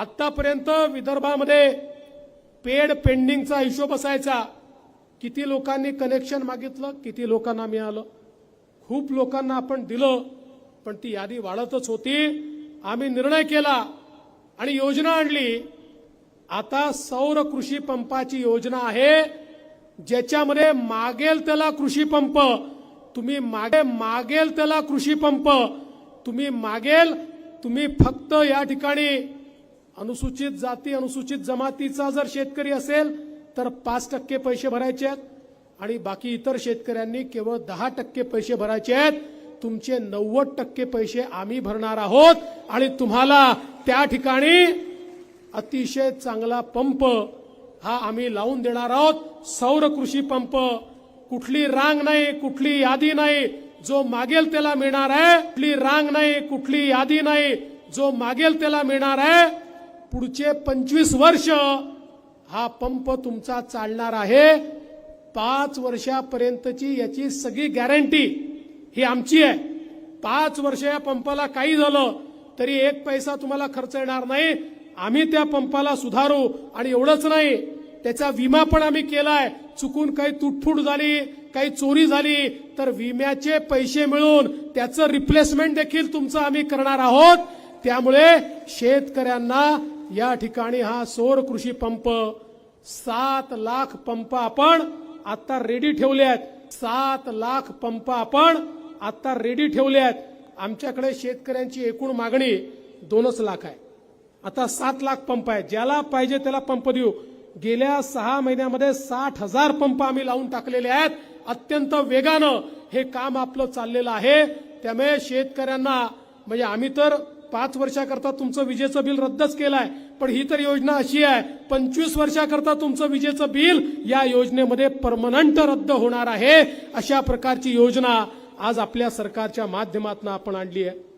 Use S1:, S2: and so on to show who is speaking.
S1: आत्तापर्यंत विदर्भामध्ये पेड पेंडिंगचा हिशोब असायचा. किती लोकांनी कनेक्शन मागितलं किती लोकांना मिळालं. खूप लोकांना आपण दिलं पण ती यादी वाढतच होती. आम्ही निर्णय केला आणि योजना आणली. आता सौर कृषी पंपाची योजना आहे. ज्याच्यामध्ये मागेल त्याला कृषी पंप. तुम्ही मागे मागेल त्याला कृषी पंप. तुम्ही मागेल तुम्ही फक्त या ठिकाणी अनुसूचित जाती अनुसूचित जमातीचा जर शेतकरी असेल तर पाच टक्के पैसे भरायचे आहेत. आणि बाकी इतर शेतकऱ्यांनी केवळ दहा टक्के पैसे भरायचे आहेत. तुमचे नव्वद टक्के पैसे आम्ही भरणार आहोत. आणि तुम्हाला त्या ठिकाणी अतिशय चांगला पंप हा आम्ही लावून देणार आहोत. सौर कृषी पंप. कुठली रांग नाही कुठली यादी नाही. जो मागेल त्याला मिळणार आहे. कुठली रांग नाही कुठली यादी नाही. जो मागेल त्याला मिळणार आहे. पुढचे पंचवीस वर्ष हा पंप तुमचा चालणार आहे. पाच वर्षापर्यंतची याची सगळी गॅरंटी ही आमची आहे. पाच वर्ष या पंपाला काही झालं तरी एक पैसा तुम्हाला खर्च येणार नाही. आम्ही त्या पंपाला सुधारू आणि एवढंच नाही. त्याचा विमा पण आम्ही केलाय. चुकून काही तुटफूट झाली काही चोरी झाली तर विम्याचे पैसे मिळून त्याचं रिप्लेसमेंट देखील तुमचं आम्ही करणार आहोत. त्यामुळे शेतकऱ्यांना या ठिकाणी हा सौर कृषी पंप सात लाख पंप आपण आता रेडी ठेवले आहेत. सात लाख पंप आपण आता रेडी ठेवले आहेत. आमच्याकडे शेतकऱ्यांची एकूण मागणी दोनच लाख आहे. आता सात लाख पंप आहे ज्याला पाहिजे त्याला पंप देऊ. गेल्या सहा महिन्यामध्ये साठ हजार पंप आम्ही लावून टाकलेले आहेत. अत्यंत वेगानं हे काम आपलं चाललेलं आहे. त्यामुळे शेतकऱ्यांना म्हणजे आम्ही तर पाच वर्षाकरता तुमचं विजेचं बिल रद्दच केलंय. पण ही तर योजना अशी आहे पंचवीस वर्षाकरता तुमचं विजेचं बिल या योजनेमध्ये परमनंट रद्द होणार आहे अशा प्रकारची योजना आज आपल्या सरकारच्या माध्यमातून आपण आणली आहे.